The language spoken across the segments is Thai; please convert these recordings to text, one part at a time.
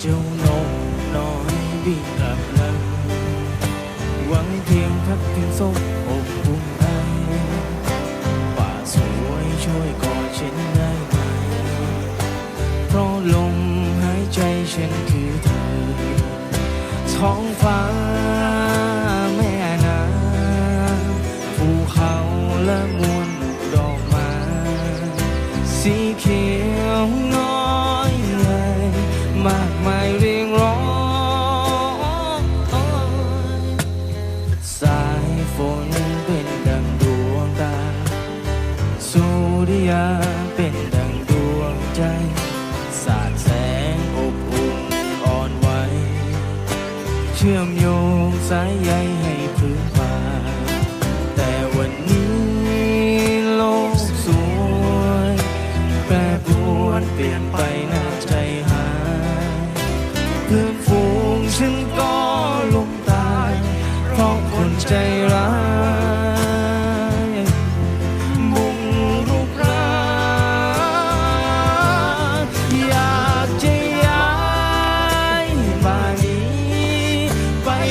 เจ้านกน้อยบินกลับลังหวังเพียงพักเพียงสบอบอุ่นไอป่าสวยช่วยกอดฉันได้ไหมเพราะลมหายใจฉันคือเธอ ท้องฟ้าแม่น้ำภูเขาและมวลดอกไม้สีเขียวาเป็นดังดวงใจ สาดแสงอบอุ่นอ่อนไหว เชื่อมโยงสายใยให้พื้นป่าแต่วันนี้โลกสวยแปรปรวนเปลี่ยนไปน่าใจหายเพื่อนฝูงฉันก็ล้มตาย เพราะคนใจร้าย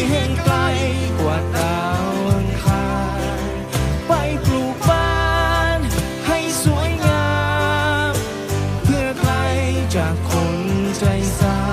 ให่งไกลกว่าดาวอังคารไปปลูกบ้านให้สวยงาม เพื่อไกลจากคนใจสา